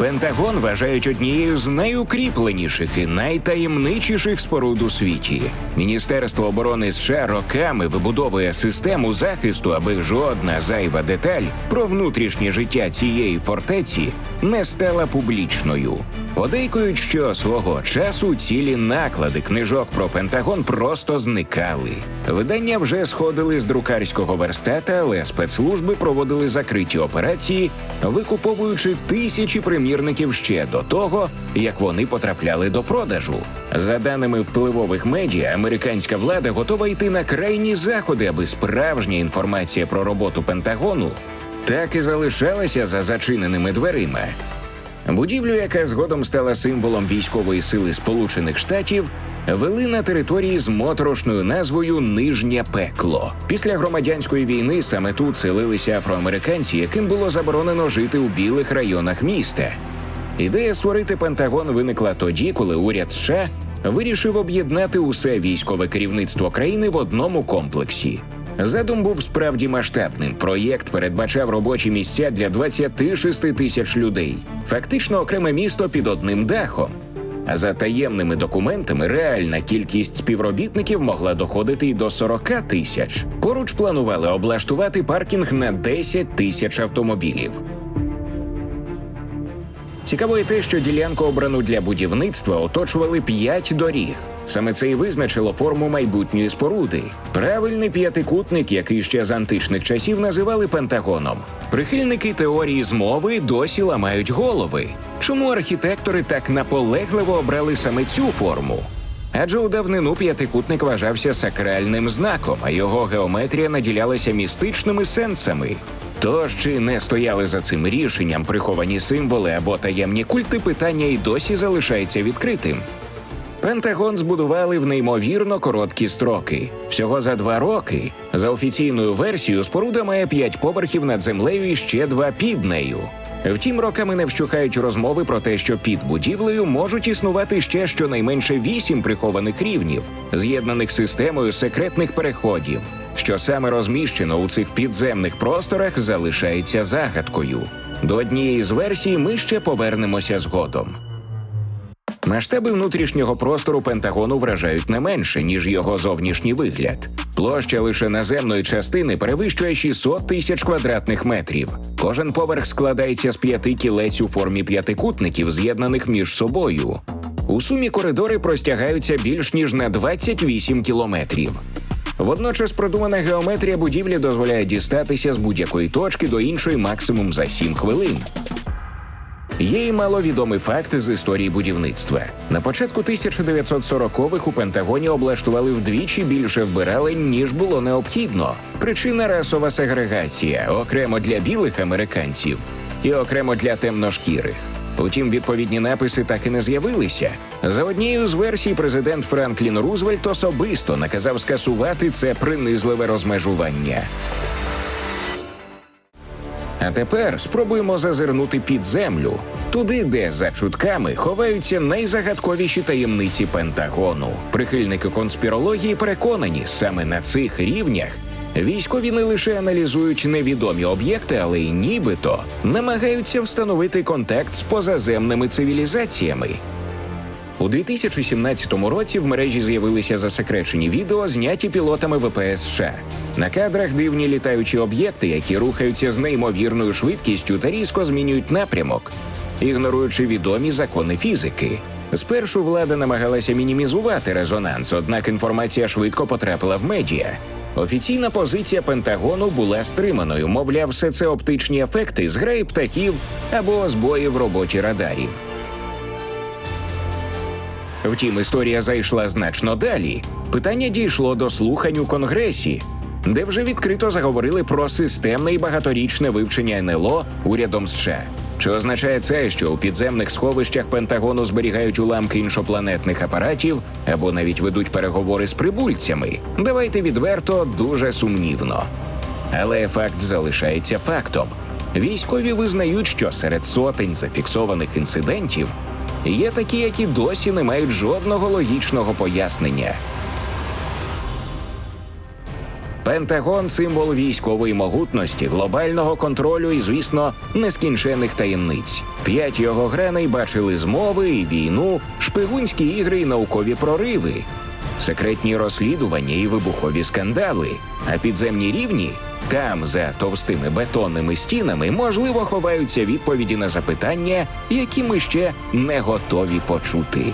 Пентагон вважають однією з найукріпленіших і найтаємничіших споруд у світі. Міністерство оборони США роками вибудовує систему захисту, аби жодна зайва деталь про внутрішнє життя цієї фортеці не стала публічною. Подейкують, що свого часу цілі наклади книжок про Пентагон просто зникали. Видання вже сходили з друкарського верстата, але спецслужби проводили закриті операції, викуповуючи тисячі примірників ще до того, як вони потрапляли до продажу. За даними впливових медіа, американська влада готова йти на крайні заходи, аби справжня інформація про роботу Пентагону так і залишалася за зачиненими дверима. Будівлю, яка згодом стала символом військової сили Сполучених Штатів, вели на території з моторошною назвою Нижнє пекло. Після громадянської війни саме тут селилися афроамериканці, яким було заборонено жити у білих районах міста. Ідея створити Пентагон виникла тоді, коли уряд США вирішив об'єднати усе військове керівництво країни в одному комплексі. Задум був справді масштабним. Проєкт передбачав робочі місця для 26 тисяч людей, фактично окреме місто під одним дахом. А за таємними документами реальна кількість співробітників могла доходити й до 40 тисяч. Поруч планували облаштувати паркінг на 10 тисяч автомобілів. Цікаво і те, що ділянку обрану для будівництва оточували п'ять доріг. Саме це і визначило форму майбутньої споруди. Правильний п'ятикутник, який ще з античних часів називали Пентагоном. Прихильники теорії змови досі ламають голови. Чому архітектори так наполегливо обрали саме цю форму? Адже у давнину п'ятикутник вважався сакральним знаком, а його геометрія наділялася містичними сенсами. Тож чи не стояли за цим рішенням приховані символи або таємні культи, питання і досі залишається відкритим. Пентагон збудували в неймовірно короткі строки. Всього за два роки. За офіційною версією, споруда має п'ять поверхів над землею і ще два під нею. Втім, роками не вщухають розмови про те, що під будівлею можуть існувати ще щонайменше вісім прихованих рівнів, з'єднаних системою секретних переходів. Що саме розміщено у цих підземних просторах, залишається загадкою. До однієї з версій ми ще повернемося згодом. Масштаби внутрішнього простору Пентагону вражають не менше, ніж його зовнішній вигляд. Площа лише наземної частини перевищує 600 тисяч квадратних метрів. Кожен поверх складається з п'яти кілець у формі п'ятикутників, з'єднаних між собою. У сумі коридори простягаються більш ніж на 28 кілометрів. Водночас продумана геометрія будівлі дозволяє дістатися з будь-якої точки до іншої максимум за 7 хвилин. Є й маловідомий факт з історії будівництва. На початку 1940-х у Пентагоні облаштували вдвічі більше вбиралень, ніж було необхідно. Причина расова сегрегація окремо для білих американців і окремо для темношкірих. Утім, відповідні написи так і не з'явилися. За однією з версій, президент Франклін Рузвельт особисто наказав скасувати це принизливе розмежування. А тепер спробуємо зазирнути під землю, туди, де за чутками ховаються найзагадковіші таємниці Пентагону. Прихильники конспірології переконані, саме на цих рівнях військові не лише аналізують невідомі об'єкти, але й нібито намагаються встановити контакт з позаземними цивілізаціями. У 2017 році в мережі з'явилися засекречені відео, зняті пілотами ВПС США. На кадрах дивні літаючі об'єкти, які рухаються з неймовірною швидкістю та різко змінюють напрямок, ігноруючи відомі закони фізики. Спершу влада намагалася мінімізувати резонанс, однак інформація швидко потрапила в медіа. Офіційна позиція Пентагону була стриманою, мовляв, все це оптичні ефекти, з зграї птахів або збої в роботі радарів. Втім, історія зайшла значно далі. Питання дійшло до слухань у Конгресі, де вже відкрито заговорили про системне і багаторічне вивчення НЛО урядом США. Чи означає це, що у підземних сховищах Пентагону зберігають уламки іншопланетних апаратів або навіть ведуть переговори з прибульцями? Давайте відверто дуже сумнівно. Але факт залишається фактом. Військові визнають, що серед сотень зафіксованих інцидентів є такі, які досі не мають жодного логічного пояснення. Пентагон символ військової могутності, глобального контролю і, звісно, нескінченних таємниць. П'ять його граней бачили змови і війну, шпигунські ігри і наукові прориви, секретні розслідування і вибухові скандали. А підземні рівні там, за товстими бетонними стінами, можливо, ховаються відповіді на запитання, які ми ще не готові почути.